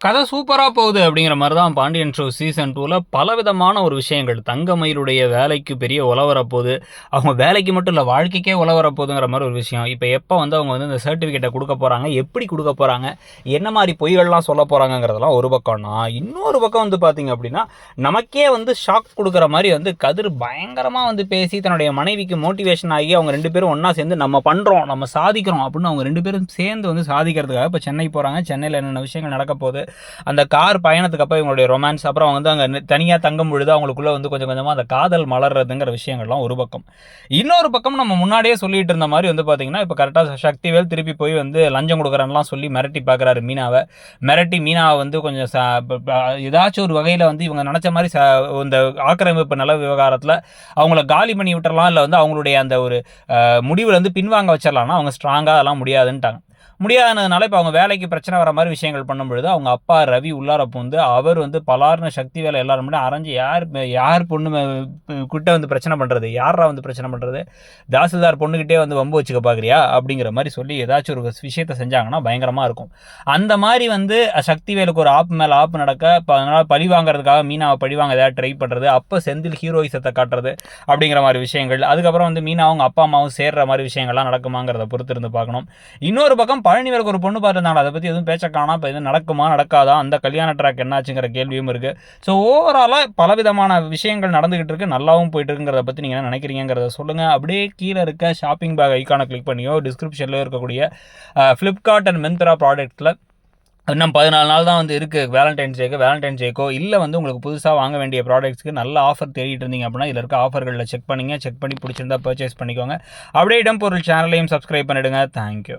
கதை சூப்பராக போகுது அப்படிங்கிற மாதிரி தான் பாண்டியன் ஷோ சீசன் டூவில் பலவிதமான ஒரு விஷயங்கள். தங்கமயிலுடைய வேலைக்கு பெரிய உலவரப்போகுது அவங்க வேலைக்கு மட்டும் இல்லை வாழ்க்கைக்கே உலவரப்போகுதுங்கிற மாதிரி ஒரு விஷயம். இப்போ எப்போ வந்து அவங்க வந்து இந்த சர்டிஃபிகேட்டை கொடுக்க போகிறாங்க எப்படி கொடுக்க போகிறாங்க என்ன மாதிரி பொய்கள்லாம் சொல்ல போகிறாங்கங்கிறதெல்லாம் ஒரு பக்கம்னா இன்னொரு பக்கம் வந்து பார்த்திங்க அப்படின்னா நமக்கே வந்து ஷாக் கொடுக்குற மாதிரி வந்து கதிர் பயங்கரமாக வந்து பேசி தன்னுடைய மனைவிக்கு மோட்டிவேஷன் ஆகி அவங்க ரெண்டு பேரும் ஒன்றா சேர்ந்து நம்ம பண்ணுறோம் நம்ம சாதிக்கிறோம் அப்படின்னு அவங்க ரெண்டு பேரும் சேர்ந்து வந்து சாதிக்கிறதுக்காக இப்போ சென்னை போகிறாங்க சென்னையில் என்னென்ன விஷயங்கள் நடக்க போகுது அந்த கார் பயணத்துக்கு அப்புறம் இவங்களுடைய ரொமான்ஸ் அப்புறம் அவங்க வந்து அங்கே தனியாக தங்கும் பொழுது அவங்களுக்குள்ள வந்து கொஞ்சம் கொஞ்சமாக அந்த காதல் மலர்றதுங்கிற விஷயங்கள்லாம் ஒரு பக்கம். இன்னொரு பக்கம் நம்ம முன்னாடியே சொல்லிட்டு இருந்த மாதிரி வந்து பார்த்தீங்கன்னா இப்போ கரெக்டாக சக்திவேல் திருப்பி போய் வந்து லஞ்சம் கொடுக்குறேன்லாம் சொல்லி மிரட்டி பார்க்குறாரு மீனாவை. மிரட்டி மீனாவை வந்து கொஞ்சம் ச ஏதாச்சும் ஒரு வகையில் வந்து இவங்க நினச்ச மாதிரி ச இந்த ஆக்கிரமிப்பு நில விவகாரத்தில் அவங்கள காலி பண்ணி விட்டுறலாம் இல்லை வந்து அவங்களுடைய அந்த ஒரு முடிவில் வந்து பின்வாங்க வச்சிடலாம்னா அவங்க ஸ்ட்ராங்காக அதெல்லாம் முடியாதுன்ட்டாங்க. முடியாததுனால இப்போ அவங்க வேலைக்கு பிரச்சனை வர மாதிரி விஷயங்கள் பண்ணும்பொழுது அவங்க அப்பா ரவி உள்ளார பூந்து அவர் வந்து பலார்னு சக்தி வேலை எல்லாரும் முன்னாடி அரைஞ்சு யார் யார் பொண்ணு மே- கிட்ட வந்து பிரச்சனை பண்ணுறது யாரா வந்து பிரச்சனை பண்ணுறது தாசில்தார் பொண்ணுக்கிட்டே வந்து வம்பு வச்சுக்க பார்க்குறியா அப்படிங்கிற மாதிரி சொல்லி ஏதாச்சும் ஒரு விஷயத்தை செஞ்சாங்கன்னா பயங்கரமாக இருக்கும். அந்த மாதிரி வந்து சக்தி வேலுக்கு ஒரு ஆப் மேலே ஆப் நடக்க இப்போ அதனால் பழி வாங்குறதுக்காக மீனாவை பழி வாங்க ஏதாவது ட்ரை பண்ணுறது அப்போ செந்தில் ஹீரோயிசத்தை காட்டுறது அப்படிங்கிற மாதிரி விஷயங்கள் அதுக்கப்புறம் வந்து மீனா அவங்க அப்பா அம்மாவும் சேர்ற மாதிரி விஷயங்கள்லாம் நடக்குமாங்கிறத பொறுத்து இருந்து பார்க்கணும். இன்னொரு பக்கம் பழனிவேலுக்கு ஒரு பொண்ணு பார்த்துருந்தாங்க அதை பற்றி எதுவும் பேச்ச காணா இப்போ எதுவும் நடக்குமா நடக்காதா? அந்த கல்யாண ட்ராக் என்னாச்சுங்கிற கேள்வியும் இருக்குது ஸோ ஓவராலாக பலவிதமான விஷயங்கள் நடந்துகிட்டு இருக்கு. நல்லாவும் போயிட்டு இருக்குங்கிறத பற்றி நீங்கள் என்ன நினைக்கிறீங்கிறத சொல்லுங்கள் அப்படியே கீழே இருக்க ஷாப்பிங் பேக் ஐக்கானை கிளிக் பண்ணியோ டிஸ்கிரிப்ஷனில் இருக்கக்கூடிய ஃப்ளிப்கார்ட் அண்ட் மிந்த்ரா ப்ராடக்ட்டில் இன்னும் பதினாலு நாள் தான் வந்து இருக்குது வேலண்டைன்ஸ் டேக்கு வேலண்டைன்ஸ் டேக்கோ இல்லை வந்து உங்களுக்கு புதுசாக வாங்க வேண்டிய ப்ராடக்ட்ஸ்க்கு நல்ல ஆஃபர் தேடிட்டு இருந்தீங்க அப்படின்னா இதில் இருக்க ஆஃபர்களில் செக் பண்ணிங்க. செக் பண்ணி பிடிச்சிருந்தா பர்ச்சேஸ் பண்ணிக்கோங்க. அப்படியே இடம் பொருள் சேனலையும் சப்ஸ்கிரைப் பண்ணிவிடுங்க தேங்க்யூ